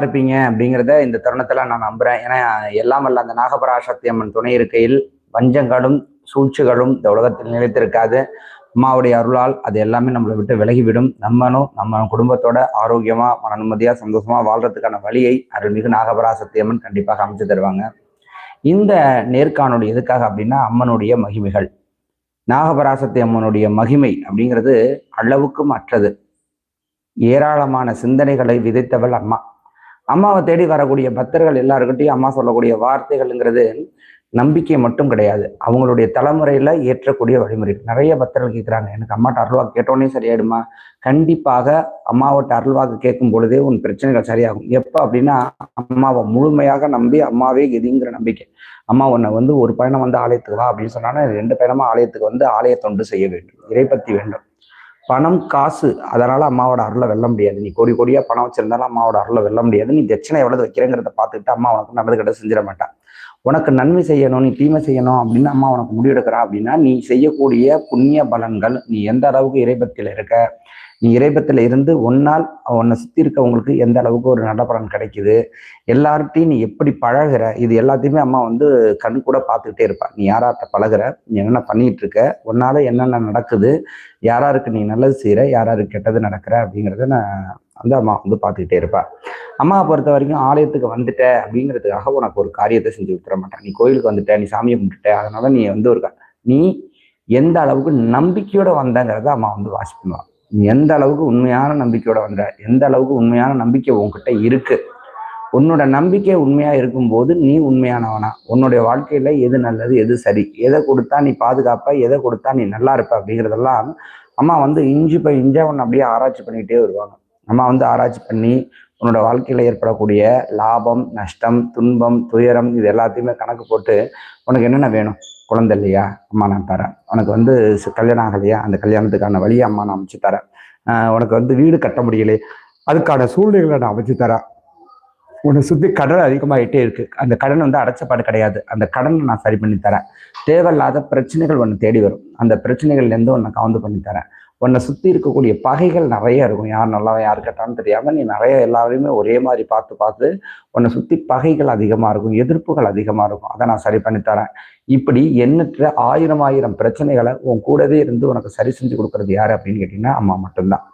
இருப்பீங்க அப்படிங்கிறத இந்த தருணத்துல நான் நம்புறேன். ஏன்னா எல்லாம் அல்ல அந்த நாகபராசக்தி அம்மன் துணை இருக்கையில் வஞ்சங்களும் சூழ்ச்சிகளும் இந்த உலகத்தில் நிலைத்திருக்காது. அம்மாவுடைய அருளால் அது எல்லாமே நம்மளை விட்டு விலகிவிடும். நம்மனும் நம்ம குடும்பத்தோட ஆரோக்கியமா மன நிம்மதியா சந்தோஷமா வாழ்றதுக்கான வழியை அருள்மிகு நாகபராசக்தி அம்மன் கண்டிப்பாக அமைச்சு தருவாங்க. இந்த நேர்காணொலி எதுக்காக அப்படின்னா அம்மனுடைய மகிமைகள். நாகபராசக்தி அம்மனுடைய மகிமை அப்படிங்கிறது அளவுக்கும் அற்றது ஏராளமான சிந்தனைகளை விதைத்தவள் அம்மா. அம்மாவை தேடி வரக்கூடிய பக்தர்கள் எல்லாருக்கிட்டையும் அம்மா சொல்லக்கூடிய வார்த்தைகள்ங்கிறது நம்பிக்கை மட்டும் கிடையாது. அவங்களுடைய தலைமுறையில ஏற்றக்கூடிய வழிமுறை. நிறைய பக்தர்கள் கேட்குறாங்க எனக்கு அம்மாட்ட அருள்வாக்கு கேட்டோடனே சரியாயிடுமா? கண்டிப்பாக அம்மாவோட்ட அருள்வாக்கு கேட்கும் பொழுதே உன் பிரச்சனைகள் சரியாகும். எப்போ அப்படின்னா அம்மாவை முழுமையாக நம்பி அம்மாவே எதிங்கிற நம்பிக்கை. அம்மா உன்னை வந்து ஒரு பயணம் வந்து ஆலயத்துக்கு வா அப்படின்னு சொன்னாங்கன்னா ரெண்டு பயணமா ஆலயத்துக்கு வந்து ஆலய தொண்டு செய்ய வேண்டும். இறைப்பத்தி வேண்டும். பணம் காசு அதனால அம்மாவோட அருளை வெல்ல முடியாது. நீ கோடி கோடியா பணம் வச்சிருந்தாலும் அம்மாவோட அருளை வெல்ல முடியாது. நீ தட்சிணை எவ்வளவு வைக்கிறேங்கிறத பார்த்துக்கிட்டு அம்மா உனக்கு நல்லது கிட்ட செஞ்சிட மாட்டான் உனக்கு நன்மை செய்யணும் நீ தீமை செய்யணும் அப்படின்னு அம்மா உனக்கு முடிவெடுக்கிறா அப்படின்னா நீ செய்யக்கூடிய புண்ணிய பலன்கள் நீ எந்த அளவுக்கு இறைபத்தில் இருக்க நீ இறைபத்தில் இருந்து ஒன்னால் உன்னை சுத்தி இருக்கவங்களுக்கு எந்த அளவுக்கு ஒரு நல்ல பலன் கிடைக்குது? எல்லார்ட்டையும் நீ எப்படி பழகுற? இது எல்லாத்தையுமே அம்மா வந்து கண் கூட பார்த்துக்கிட்டே இருப்பா. நீ யாரார்ட்ட பழகுற? நீ என்னென்ன பண்ணிட்டு இருக்க? உன்னால என்னென்ன நடக்குது? யாராருக்கு நீ நல்லது செய்யற யாராருக்கு கெட்டது நடக்கிற? அப்படிங்கிறத நான் வந்து அம்மா வந்து பார்த்துக்கிட்டே இருப்பா. அம்மாவை பொறுத்த வரைக்கும் ஆலயத்துக்கு வந்துட்ட அப்படிங்கிறதுக்காக உனக்கு ஒரு காரியத்தை செஞ்சு விட்டுற மாட்டேன். நீ கோயிலுக்கு வந்துட்ட நீ சாமியை கும்பிட்டுட்ட அதனால நீ வந்து ஒரு நீ எந்த அளவுக்கு நம்பிக்கையோட வந்தங்கிறத அம்மா வந்து வாசிப்பான் நீ எந்த அளவுக்கு உண்மையான நம்பிக்கையோட வந்த எந்த அளவுக்கு உண்மையான நம்பிக்கை உன்கிட்ட இருக்கு? உன்னோட நம்பிக்கை உண்மையா இருக்கும்போது நீ உண்மையானவனா? உன்னுடைய வாழ்க்கையில எது நல்லது எது சரி? எதை கொடுத்தா நீ பாதுகாப்ப எதை கொடுத்தா நீ நல்லா இருப்ப அப்படிங்கிறதெல்லாம் அம்மா வந்து இஞ்சி பை இஞ்சா ஒன்று அப்படியே ஆராய்ச்சி பண்ணிக்கிட்டே வருவாங்க. அம்மா வந்து ஆராய்ச்சி பண்ணி உன்னோட வாழ்க்கையில் ஏற்படக்கூடிய லாபம் நஷ்டம் துன்பம் துயரம் இது எல்லாத்தையுமே கணக்கு போட்டு உனக்கு என்னென்ன வேணும்? குழந்தை இல்லையா? அம்மா நான் தரேன். உனக்கு வந்து கல்யாணம் ஆகலையா? அந்த கல்யாணத்துக்கான வழியை அம்மா நான் அமைச்சு தரேன். உனக்கு வந்து வீடு கட்ட முடியலையே? அதுக்கான சூழ்நிலைகளை நான் அமைச்சு தரேன். உன்னை சுற்றி கடன் அதிகமாகிட்டே இருக்குது அந்த கடன் வந்து அடைச்சப்பாடு கிடையாது. அந்த கடனை நான் சரி பண்ணி தரேன். தேவையில்லாத பிரச்சனைகள் ஒன்று தேடி வரும். அந்த பிரச்சனைகள்லேருந்து உன்னை கவுந்து பண்ணி தரேன். உன்னை சுற்றி இருக்கக்கூடிய பகைகள் நிறைய இருக்கும். யார் நல்லவன் யார் கெட்டான்னு தெரியாமல் நீ நிறைய எல்லாரையுமே ஒரே மாதிரி பார்த்து பார்த்து உன்னை சுற்றி பகைகள் அதிகமாக இருக்கும். எதிர்ப்புகள் அதிகமாக இருக்கும். அதை நான் சரி பண்ணி தரேன். இப்படி எண்ணற்ற ஆயிரம் ஆயிரம் பிரச்சனைகளை உன் கூடவே இருந்து உனக்கு சரி செஞ்சு கொடுக்கறது யாரு அப்படின்னு கேட்டிங்கன்னா அம்மா மட்டும்தான்.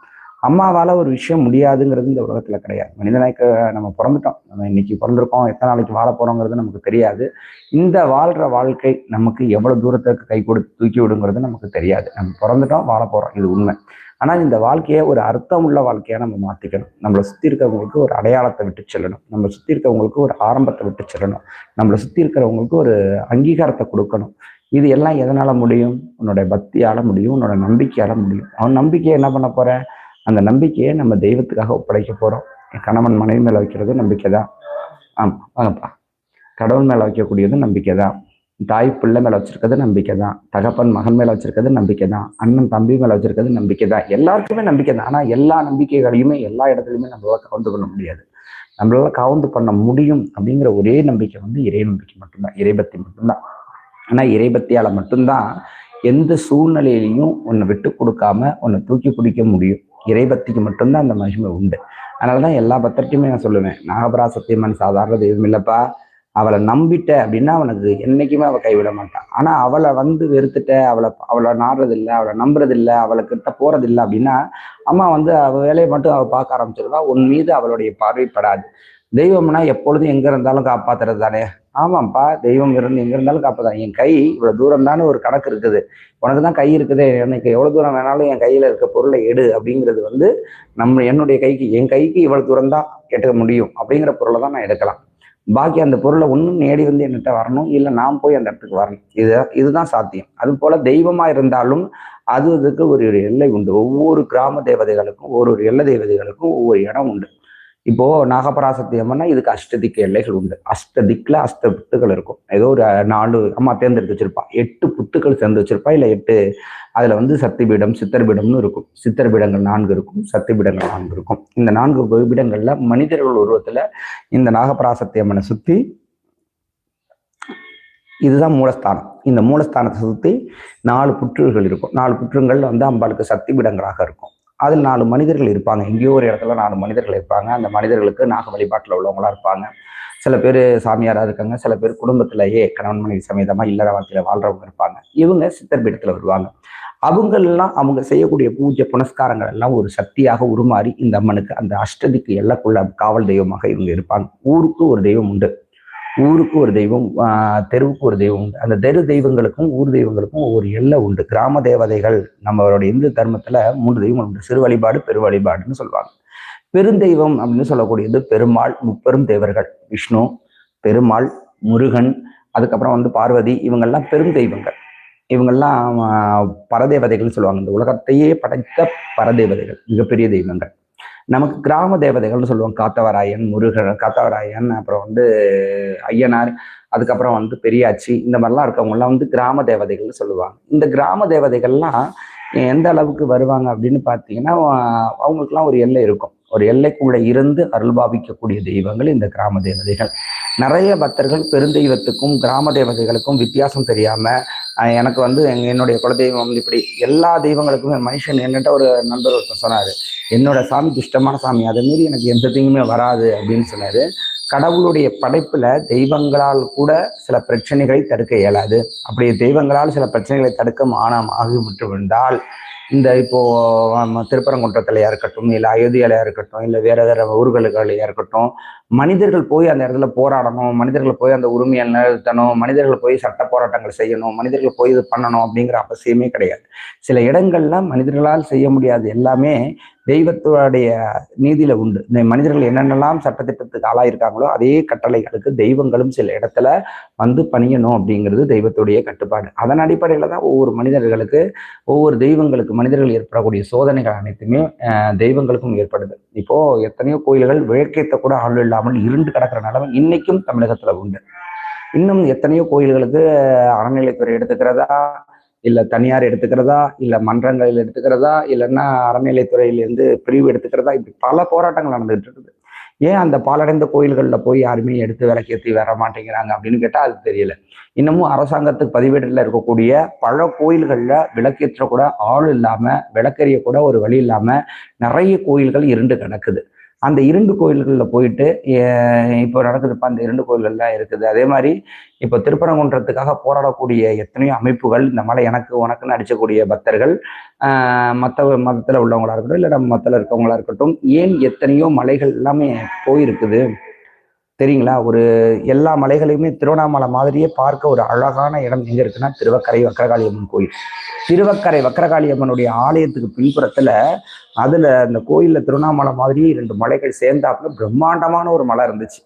அம்மாவால் ஒரு விஷயம் முடியாதுங்கிறது இந்த உலகத்தில் கிடையாது. மனிதனாய்க்கு நம்ம பிறந்துட்டோம். நம்ம இன்னைக்கு பிறந்திருக்கோம். எத்தனை நாளைக்கு வாழ போகிறோங்கிறது நமக்கு தெரியாது. இந்த வாழ்கிற வாழ்க்கை நமக்கு எவ்வளோ தூரத்துக்கு கை கொடுத்து தூக்கி விடுங்கிறது நமக்கு தெரியாது. நம்ம பிறந்துட்டோம் வாழ போகிறோம் இது உண்மை. ஆனால் இந்த வாழ்க்கையை ஒரு அர்த்தம் உள்ள வாழ்க்கையாக நம்ம மாற்றிக்கணும் நம்மளை சுற்றி இருக்கிறவங்களுக்கு ஒரு அடையாளத்தை விட்டு செல்லணும். நம்ம சுற்றி இருக்கிறவங்களுக்கு ஒரு ஆரம்பத்தை விட்டு செல்லணும். நம்மளை சுற்றி இருக்கிறவங்களுக்கு ஒரு அங்கீகாரத்தை கொடுக்கணும். இது எல்லாம் எதனால் முடியும்? உன்னோட பக்தியால் முடியும். உன்னோட நம்பிக்கையால் முடியும். அவன் நம்பிக்கையை என்ன பண்ண போகிறேன் அந்த நம்பிக்கையை நம்ம தெய்வத்துக்காக ஒப்படைக்க போகிறோம் கணவன் மனைவி மேலே வைக்கிறது நம்பிக்கை தான் ஆமாம் வாங்கப்பா. கடவுள் மேலே வைக்கக்கூடியது நம்பிக்கை தான் தாய் பிள்ளை மேலே வச்சிருக்கிறது நம்பிக்கை தான் தகப்பன் மகன் மேலே வச்சிருக்கிறது நம்பிக்கை தான் அண்ணன் தம்பி மேலே வச்சிருக்கிறது நம்பிக்கை தான் எல்லாருக்குமே நம்பிக்கை தான் ஆனால் எல்லா நம்பிக்கைகளையுமே எல்லா இடத்துலையுமே நம்மளால கவுந்து பண்ண முடியாது. நம்மளால கவுந்து பண்ண முடியும் அப்படிங்கிற ஒரே நம்பிக்கை வந்து இறை நம்பிக்கை மட்டும்தான். இறைபக்தி மட்டும்தான். ஆனால் இறைபக்தியால் மட்டும்தான் எந்த சூழ்நிலையிலையும் உன்னை விட்டு கொடுக்காம உன்னை தூக்கி பிடிக்க முடியும். இறைபக்திக்கு மட்டும்தான் அந்த மகிமை உண்டு. அதனால தான் எல்லா பத்திரத்தையுமே நான் சொல்லுவேன் நாகபரா சத்தியம்மன் சாதாரண தெய்வம் இல்லைப்பா அவளை நம்பிட்ட அப்படின்னா அவனுக்கு என்னைக்குமே அவள் கைவிட மாட்டான். ஆனால் அவளை வந்து வெறுத்துட்ட அவளை அவளை நாடுறதில்லை அவளை நம்புறதில்லை அவளை கிட்ட போறதில்லை அப்படின்னா அம்மா வந்து அவள் வேலையை மட்டும் அவள் பார்க்க ஆரம்பிச்சிருவா. உன் மீது அவளுடைய பார்வைப்படாது தெய்வம்னா எப்பொழுதும் எங்க இருந்தாலும் காப்பாத்துறது தானே? ஆமாம்ப்பா தெய்வம் இருந்து எங்க இருந்தாலும் காப்பாத்தான் என் கை இவ்வளவு தூரம் தானே ஒரு கணக்கு இருக்குது. உனக்கு தான் கை இருக்குது. எனக்கு எவ்வளவு தூரம் வேணாலும் என் கையில இருக்க பொருளை எடு அப்படிங்கிறது வந்து நம்ம என்னுடைய கைக்கு என் கைக்கு இவ்வளவு தூரம் தான் எடுக்க முடியும் அப்படிங்கிற பொருளை தான் நான் எடுக்கலாம். பாக்கி அந்த பொருளை ஒன்றும் நேடி வந்து என்கிட்ட வரணும். இல்லை நான் போய் அந்த இடத்துக்கு வரணும். இது இதுதான் சாத்தியம். அது போல தெய்வமா இருந்தாலும் அது அதுக்கு ஒரு ஒரு எல்லை உண்டு. ஒவ்வொரு கிராம தேவதைகளுக்கும் ஒரு ஒரு எல்லை தேவதைகளுக்கும் ஒவ்வொரு இடம் உண்டு. இப்போ நாகபராசக்தி அம்மன்னா இதுக்கு அஷ்டதிக்கு எல்லைகள் உண்டு. அஷ்டதிக்குல அஷ்ட புத்துகள் இருக்கும். ஏதோ ஒரு நாலு அம்மா தேர்ந்தெடுத்து வச்சிருப்பா. எட்டு புத்துக்கள் சேர்ந்து வச்சிருப்பா. இல்ல எட்டு அதுல வந்து சக்திபீடம் சித்தர்பீடம்னு இருக்கும். சித்தர் பீடங்கள் நான்கு இருக்கும். சக்திபீடங்கள் நான்கு இருக்கும். இந்த நான்கு பீடங்கள்ல மனிதர்கள் உருவத்துல இந்த நாகபராசக்தி அம்மனை சுத்தி இதுதான் மூலஸ்தானம். இந்த மூலஸ்தானத்தை சுத்தி நாலு புற்றுகள் இருக்கும். நாலு புற்றுங்கள் வந்து அம்பாளுக்கு சக்தி பீடங்களாக இருக்கும். அதில் நாலு மனிதர்கள் இருப்பாங்க. எங்கேயோ ஒரு இடத்துல நாலு மனிதர்கள் இருப்பாங்க. அந்த மனிதர்களுக்கு நாக வழிபாட்டில் உள்ளவங்களா இருப்பாங்க. சில பேர் சாமியாராக இருக்காங்க. சில பேர் குடும்பத்திலேயே கணவன் மனைவி சமேதமாக இல்லற வாழ்க்கையில் வாழ்றவங்க இருப்பாங்க. இவங்க சித்தர் பீடத்தில் வருவாங்க. அவங்கெல்லாம் அவங்க செய்யக்கூடிய பூஜை புனஸ்காரங்கள் எல்லாம் ஒரு சக்தியாக உருமாறி இந்த அம்மனுக்கு அந்த அஷ்டதிக்கு எல்லக்குள்ள காவல் தெய்வமாக இவங்க இருப்பாங்க. ஊருக்கு ஒரு தெய்வம் உண்டு. ஊருக்கு ஒரு தெய்வம் தெருவுக்கு ஒரு தெய்வம் உண்டு. அந்த தெரு தெய்வங்களுக்கும் ஊர் தெய்வங்களுக்கும் ஒவ்வொரு எல்லை உண்டு. கிராம தேவதைகள் நம்மளோட இந்து தர்மத்துல மூன்று தெய்வம் உண்டு. சிறு வழிபாடு பெரு வழிபாடுன்னு சொல்லுவாங்க. பெருந்தெய்வம் அப்படின்னு சொல்லக்கூடியது பெருமாள் முப்பெரும் தேவர்கள். விஷ்ணு பெருமாள் முருகன் அதுக்கப்புறம் வந்து பார்வதி இவங்கெல்லாம் பெரும் தெய்வங்கள். இவங்கெல்லாம் பரதேவதைகள்னு சொல்லுவாங்க. இந்த உலகத்தையே படைத்த பரதேவதைகள் மிகப்பெரிய தெய்வங்கள். நமக்கு கிராம தேவதைகள்னு சொல்லுவாங்க. காத்தவராயன் முருகன் காத்தவராயன் அப்புறம் வந்து ஐயனார் அதுக்கப்புறம் வந்து பெரியாச்சி இந்த மாதிரிலாம் இருக்கவங்கலாம் வந்து கிராம தேவதைகள்னு சொல்லுவாங்க. இந்த கிராம தேவதைகள்லாம் எந்த அளவுக்கு வருவாங்க அப்படின்னு பார்த்தீங்கன்னா அவங்களுக்குலாம் ஒரு எல்லை இருக்கும். ஒரு எல்லைக்குள்ள இருந்து அருள்பாவிக்கக்கூடிய தெய்வங்கள் இந்த கிராம தேவதைகள். நிறைய பக்தர்கள் பெருந்தெய்வத்துக்கும் கிராம தேவதைகளுக்கும் வித்தியாசம் தெரியாம எனக்கு வந்து எங்க என்னுடைய குலதெய்வம் வந்து இப்படி எல்லா தெய்வங்களுக்குமே மனுஷன் என்னட்ட ஒரு நண்பர் ஒருத்தர் சொன்னாரு. என்னோட சாமி துஷ்டமான சாமி அதை மீறி எனக்கு எந்த தீங்குமே வராது அப்படின்னு சொன்னாரு. கடவுளுடைய படைப்புல தெய்வங்களால் கூட சில பிரச்சனைகளை தடுக்க இயலாது. அப்படி தெய்வங்களால் சில பிரச்சனைகளை தடுக்க மானம் ஆகிவிட்டு இந்த இப்போ ஆமா, திருப்பரங்குன்றத்திலையா இருக்கட்டும் இல்லை அயோத்தியிலையா இருக்கட்டும் இல்லை வேற வேற ஊர்களுகளையா இருக்கட்டும் மனிதர்கள் போய் அந்த இடத்துல போராடணும் மனிதர்கள் போய் அந்த உரிமையை நிறுத்தணும் மனிதர்கள் போய் சட்ட போராட்டங்கள் செய்யணும் மனிதர்கள் போய் இது பண்ணணும் அப்படிங்கிற அவசியமே கிடையாது. சில இடங்கள்ல மனிதர்களால் செய்ய முடியாது. எல்லாமே தெய்வத்துடைய நீதியில உண்டு. இந்த மனிதர்கள் என்னென்னலாம் சட்டத்திட்டத்துக்கு ஆளாயிருக்காங்களோ அதே கட்டளைகளுக்கு தெய்வங்களும் சில இடத்துல வந்து பணியணும் அப்படிங்கிறது தெய்வத்துடைய கட்டுப்பாடு. அதன் அடிப்படையில் தான் ஒவ்வொரு மனிதர்களுக்கு ஒவ்வொரு தெய்வங்களுக்கு மனிதர்கள் ஏற்படக்கூடிய சோதனைகள் அனைத்துமே தெய்வங்களுக்கும் ஏற்படுது. இப்போ எத்தனையோ கோயில்கள் விளக்கேற்ற கூட ஆள் இல்லாமல் இருண்டு கிடக்கிற நிலைமை இன்னைக்கும் தமிழகத்துல உண்டு. இன்னும் எத்தனையோ கோயில்களுக்கு அறநிலைத்துறை எடுத்துக்கிறதா இல்ல தனியார் எடுத்துக்கிறதா இல்ல மன்றங்களில் எடுத்துக்கிறதா இல்லைன்னா அறநிலைத்துறையிலேருந்து பிரிவு எடுத்துக்கிறதா இப்படி பல போராட்டங்கள் நடந்துகிட்டு இருக்குது ஏன் அந்த பாலடைந்த கோயில்களில் போய் யாருமே எடுத்து விளக்கேற்றி வர மாட்டேங்கிறாங்க அப்படின்னு கேட்டால் அது தெரியல. இன்னமும் அரசாங்கத்துக்கு பதிவேட்டில் இருக்கக்கூடிய பல கோயில்களில் விளக்கேற்ற கூட ஆள் இல்லாமல் விளக்கறிய கூட ஒரு வழி இல்லாமல் நிறைய கோயில்கள் இருண்டு கிடக்குது. அந்த இரண்டு கோயில்களில் போயிட்டு ஏ- இப்போ நடக்குதுப்பா அந்த இரண்டு கோயில்கள்லாம் இருக்குது. அதே மாதிரி இப்போ திருப்பரங்குன்றத்துக்காக போராடக்கூடிய எத்தனையோ அமைப்புகள் இந்த மலை எனக்கு உனக்குன்னு அடிச்சக்கூடிய பக்தர்கள் மற்ற மதத்தில் உள்ளவங்களா இருக்கட்டும் இல்லை நம்ம மதத்தில் இருக்கவங்களா இருக்கட்டும் ஏன் எத்தனையோ மலைகள் எல்லாமே போயிருக்குது? தெரியுங்களா? ஒரு எல்லா மலைகளையுமே திருவண்ணாமலை மாதிரியே பார்க்க ஒரு அழகான இடம் எங்கே இருக்குன்னா திருவக்கரை வக்கரகாளி அம்மன் கோயில். திருவக்கரை வக்கரகாளி அம்மனுடைய ஆலயத்துக்கு பின்புறத்தில் அதில் அந்த கோயிலில் திருவண்ணாமலை மாதிரியே ரெண்டு மலைகள் சேர்ந்தாப்புல பிரம்மாண்டமான ஒரு மலை இருந்துச்சு.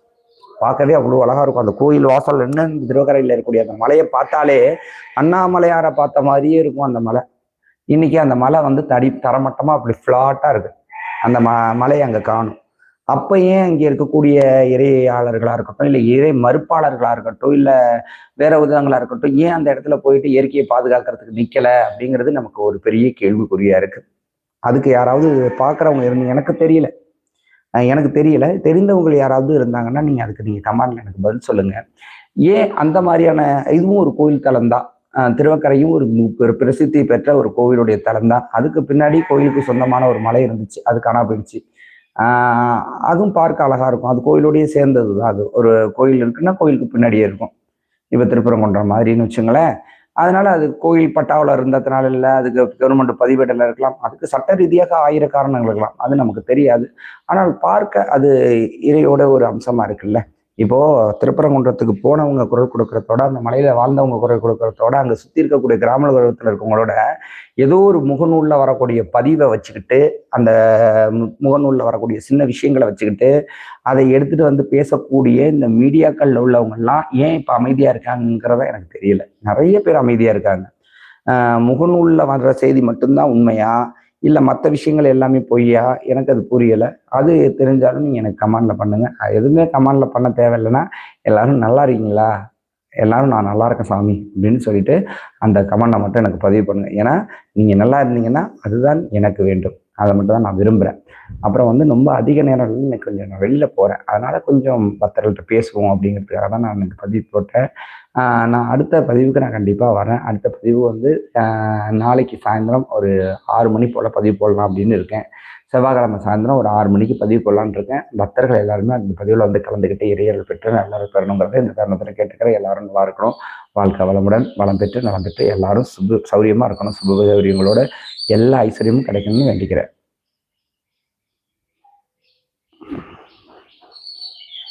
பார்க்கவே அவ்வளோ அழகாக இருக்கும். அந்த கோயில் வாசல் என்ன திருவக்கரையில் இருக்கக்கூடிய அந்த மலையை பார்த்தாலே அண்ணாமலையாரை பார்த்த மாதிரியே இருக்கும் அந்த மலை. இன்னைக்கு அந்த மலை வந்து தடி தரமட்டமாக அப்படி ஃப்ளாட்டாக இருக்குது அந்த ம மலையை அங்கே காணும். அப்ப ஏன் இங்கே இருக்கக்கூடிய இறையாளர்களா இருக்கட்டும் இல்லை இறை மறுப்பாளர்களா இருக்கட்டும் இல்லை வேற விதங்களா இருக்கட்டும் ஏன் அந்த இடத்துல போயிட்டு இயற்கையை பாதுகாக்கிறதுக்கு நிக்கல அப்படிங்கிறது நமக்கு ஒரு பெரிய கேள்விக்குறியா இருக்கு. அதுக்கு யாராவது பார்க்குறவங்க இருந்து எனக்கு தெரியல. எனக்கு தெரியல. தெரிந்தவங்க யாராவது இருந்தாங்கன்னா நீங்க அதுக்கு நீங்க கமெண்ட்ல எனக்கு பதில் சொல்லுங்க. ஏன் அந்த மாதிரியான இதுவும் ஒரு கோயில் தலம் தான். திருவக்கரையும் ஒரு ஒரு பிரசித்தி பெற்ற ஒரு கோவிலுடைய தலம் தான். அதுக்கு பின்னாடி கோயிலுக்கு சொந்தமான ஒரு மலை இருந்துச்சு. அது காணா போயிடுச்சு. அதுவும் பார்க்க அழகா இருக்கும். அது கோயிலோடய சேர்ந்தது தான் அது. ஒரு கோயில் இருக்குன்னா கோயிலுக்கு பின்னாடியே இருக்கும். இப்போ திருப்பரங்குன்ற மாதிரின்னு வச்சுங்களேன். அதனால அது கோயில் பட்டாவில் இருந்ததுனால இல்லை அதுக்கு கவர்மெண்ட் பதிவேட்டில் இருக்கலாம். அதுக்கு சட்ட ரீதியாக ஆயிர காரணங்கள் இருக்கலாம். அது நமக்கு தெரியாது. ஆனால் பார்க்க அது இறையோட ஒரு அம்சமாக இருக்குல்ல. இப்போ திருப்பரங்குன்றத்துக்கு போனவங்க குரல் கொடுக்கறதோட அந்த மலையில வாழ்ந்தவங்க குரல் கொடுக்கறதோட அங்க சுத்தி இருக்கக்கூடிய கிராம உலகத்துல இருக்கவங்களோட ஏதோ ஒரு முகநூல்ல வரக்கூடிய பதிவை வச்சுக்கிட்டு அந்த மு- முகநூல்ல வரக்கூடிய சின்ன விஷயங்களை வச்சுக்கிட்டு அதை எடுத்துட்டு வந்து பேசக்கூடிய இந்த மீடியாக்கள்ல உள்ளவங்க எல்லாம் ஏன் இப்ப அமைதியா இருக்காங்கிறத எனக்கு தெரியல. நிறைய பேர் அமைதியா இருக்காங்க. முகநூல்ல வர்ற செய்தி மட்டும்தான் உண்மையா? இல்லை மற்ற விஷயங்கள் எல்லாமே பொய்யா? எனக்கு அது புரியலை. அது தெரிஞ்சாலும் நீங்கள் எனக்கு கமாண்டில் பண்ணுங்கள் அது எதுவுமே கமாண்டில் பண்ண தேவையில்லைன்னா எல்லாரும் நல்லா இருக்கீங்களா? எல்லாரும் நான் நல்லா இருக்கேன் சாமி அப்படின்னு சொல்லிட்டு அந்த கமெண்டை மட்டும் எனக்கு பதிவு பண்ணுங்க. ஏன்னா நீங்க நல்லா இருந்தீங்கன்னா அதுதான் எனக்கு வேண்டும். அதை மட்டும் தான் நான் விரும்புகிறேன் அப்புறம் வந்து ரொம்ப அதிக நேரம் எனக்கு கொஞ்சம் நான் வெளியில் போகிறேன் அதனால கொஞ்சம் பக்தர்கள்ட்ட பேசுவோம் அப்படிங்கிறதுக்காக தான் நான் எனக்கு பதிவு போட்டேன். நான் அடுத்த பதிவுக்கு நான் கண்டிப்பாக வரேன் அடுத்த பதிவு வந்து நாளைக்கு சாயந்தரம் ஒரு ஆறு மணி போல் பதிவு போடலாம் அப்படின்னு இருக்கேன். செவ்வாய்க்கிழமை சாயந்தரம் ஒரு ஆறு மணிக்கு பதிவு போடலான்னு இருக்கேன். பக்தர்கள் எல்லாருமே அந்த பதிவில் வந்து கலந்துக்கிட்டு இறையர்கள் பெற்று எல்லாரும் பெறணுங்கிறத இந்த தருணத்தில் கேட்டுக்கிற எல்லாரும் நல்லா இருக்கணும். வாழ்க்கை வளமுடன் வளம் பெற்று நலம் பெற்று எல்லாரும் சுப சௌரியமாக இருக்கணும். சுப சௌரியங்களோட எல்லா ஐஸ்வர்யமும் கிடைக்கணும்னு வேண்டிக்கிறேன்.